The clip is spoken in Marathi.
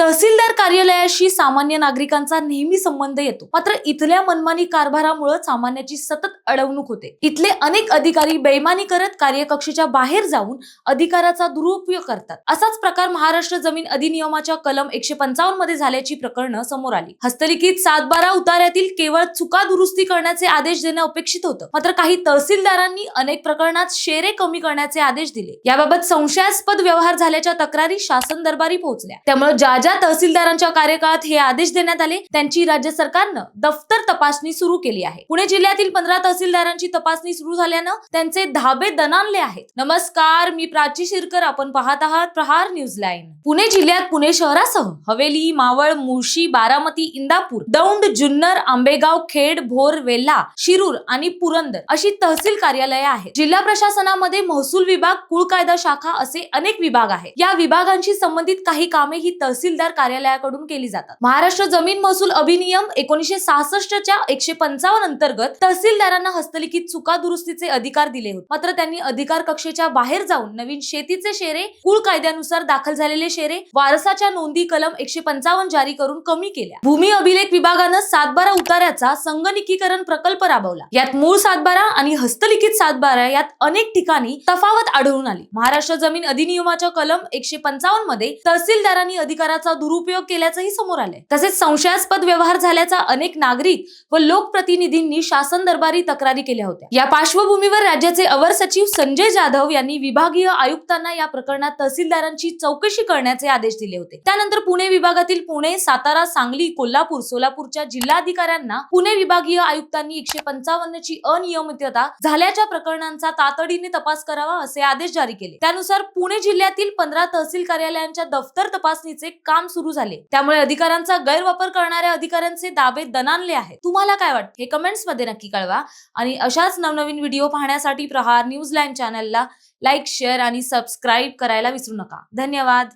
तहसीलदार कार्यालयाशी सामान्य नागरिकांचा नेहमी संबंध येतो. मात्र इथल्या मनमानी कारभारामुळे सामान्याची सतत अडवणूक होते. इथले अनेक अधिकारी बेईमानी करत कार्यकक्षेच्या बाहेर जाऊन अधिकाराचा दुरुपयोग करतात. असाच प्रकार महाराष्ट्र जमीन अधिनियमाच्या कलम एकशे पंचावन्नमध्ये झाल्याची प्रकरणं समोर आली. हस्तलिखित सातबारा उतार्यातील केवळ चुका दुरुस्ती करण्याचे आदेश देणं अपेक्षित होतं. मात्र काही तहसीलदारांनी अनेक प्रकरणात शेरे कमी करण्याचे आदेश दिले. याबाबत संशयास्पद व्यवहार झाल्याच्या तक्रारी शासन दरबारी पोहोचल्या. त्यामुळे ज्या ज्या तहसीलदारांच्या कार्यकाळात हे आदेश देण्यात आले त्यांची राज्य सरकारनं दफ्तर तपासणी सुरू केली आहे. पुणे जिल्ह्यातील पंधरा तहसीलदारांची तपासणी सुरू झाल्यानं त्यांचे धाबे दणाणले आहेत. नमस्कार मी प्राची शिरकर आपण पाहत आहात प्रहार न्यूज लाईन. पुणे जिल्ह्यात पुणे शहरासह हवेली मावळ मुळशी बारामती इंदापूर दौंड जुन्नर आंबेगाव खेड भोर वेल्हा शिरूर आणि पुरंदर अशी तहसील कार्यालये आहेत. जिल्हा प्रशासनामध्ये महसूल विभाग कुळ कायदा शाखा असे अनेक विभाग आहेत. या विभागांशी संबंधित काही कामे ही तहसील तहसीलदार कार्यालयाकडून केली जातात. महाराष्ट्र जमीन महसूल अधिनियम एकोणीशे सहासष्टच्या एकशे पंचावन्न अंतर्गत तहसीलदारांना हस्तलिखित चुका दुरुस्तीचे अधिकार दिले होते. मात्र त्यांनी अधिकार कक्षेच्या बाहेर जाऊन नवीन शेतीचे शेरे कुळ कायद्यानुसार दाखल झालेले शेरे वारसाच्या नोंदी कलम एकशे पंचावन्न जारी करून कमी केल्या. भूमी अभिलेख विभागानं सातबारा उतार्याचा संगणकीकरण प्रकल्प राबवला. यात मूळ सातबारा आणि हस्तलिखित सातबारा यात अनेक ठिकाणी तफावत आढळून आली. महाराष्ट्र जमीन अधिनियमाच्या कलम एकशे पंचावन्नमध्ये तहसीलदारांनी अधिकाराचा दुरुपयोग केल्याचंही समोर आलंय. तसेच संशयास्पद व्यवहार झाल्याचा अनेक नागरिक व लोकप्रतिनिधींनी शासन दरबारी तक्रारी केल्या होत्या. या पार्श्वभूमीवर राज्याचे अवर सचिव संजय जाधव यांनी विभागीय आयुक्तांना या प्रकरणात तहसीलदारांची चौकशी करण्याचे आदेश दिले होते. त्यानंतर पुणे विभागातील पुणे सातारा सांगली कोल्हापूर सोलापूरच्या जिल्हाधिकाऱ्यांना पुणे विभागीय आयुक्तांनी एकशे पंचावन्न ची अनियमितता झाल्याच्या प्रकरणांचा तातडीने तपास करावा असे आदेश जारी केले. त्यानुसार पुणे जिल्ह्यातील पंधरा तहसील कार्यालयांच्या दफ्तर तपासणीचे काम सुरू झाले. त्यामुळे अधिकारांचा गैरवापर करणाऱ्या अधिकाऱ्यांचे दाबे दणानले आहेत. तुम्हाला काय वाटतं? हे कमेंट्समध्ये नक्की कळवा. आणि अशाच नवनवीन व्हिडिओ पाहण्यासाठी प्रहार न्यूज लाईन चॅनलला लाईक शेअर आणि सबस्क्राईब करायला विसरू नका. धन्यवाद.